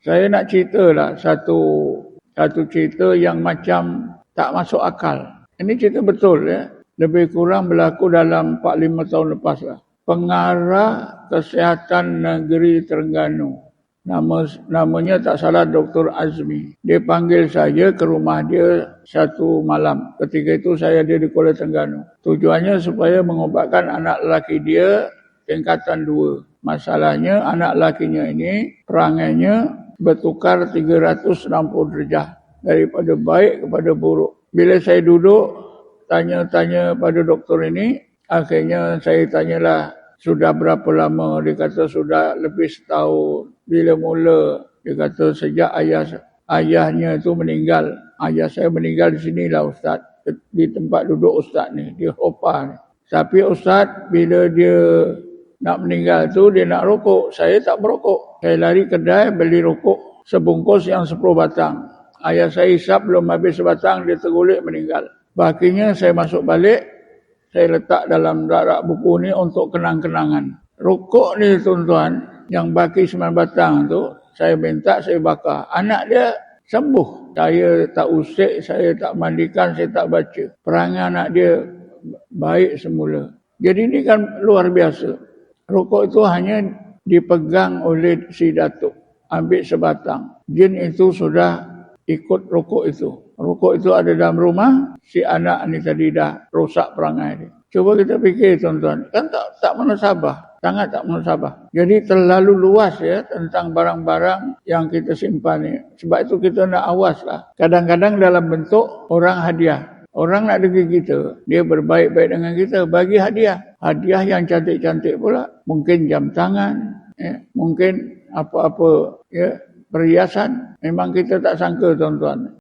Saya nak cerita lah satu satu cerita yang macam tak masuk akal. Ini cerita betul ya. Lebih kurang berlaku dalam 4-5 tahun lepas lah. Pengarah Kesihatan Negeri Terengganu. Nama namanya tak salah Dr. Azmi. Dia panggil saya ke rumah dia satu malam. Ketika itu saya ada di Kuala Terengganu. Tujuannya supaya mengobatkan anak lelaki dia tingkatan dua. Masalahnya anak lakinya ini perangainya bertukar 360 derajat daripada baik kepada buruk. Bila saya duduk tanya-tanya pada doktor ini, akhirnya saya tanyalah sudah berapa lama? Dia kata sudah lebih setahun. Bila mula dia kata sejak ayah ayahnya itu meninggal. Ayah saya meninggal di sinilah ustaz. Di tempat duduk ustaz ni di Hopa ni. Tapi ustaz bila dia nak meninggal tu dia nak rokok. Saya tak berokok. Saya lari kedai beli rokok sebungkus yang 10 batang. Ayah saya hisap belum habis sebatang dia tergulik meninggal. Bakinya saya masuk balik. Saya letak dalam rak-rak buku ni untuk kenang-kenangan. Rokok ni tuan-tuan yang baki 9 batang tu saya minta saya bakar. Anak dia sembuh. Saya tak usik, saya tak mandikan, saya tak baca. Perangai anak dia baik semula. Jadi ini kan luar biasa. Rokok itu hanya dipegang oleh si datuk. Ambil sebatang. Jin itu sudah ikut rokok itu. Rokok itu ada dalam rumah, si anak ni tadi dah rosak perangai dia. Cuba kita fikir tuan-tuan. Kan tak, tak menasabah. Sangat tak menasabah. Jadi terlalu luas ya tentang barang-barang yang kita simpan ni. Sebab itu kita nak awas lah. Kadang-kadang dalam bentuk orang hadiah. Orang nak dengar kita, dia berbaik-baik dengan kita, bagi hadiah. Hadiah yang cantik-cantik pula. Mungkin jam tangan, ya. mungkin apa-apa ya, perhiasan. Memang kita tak sangka tuan-tuan.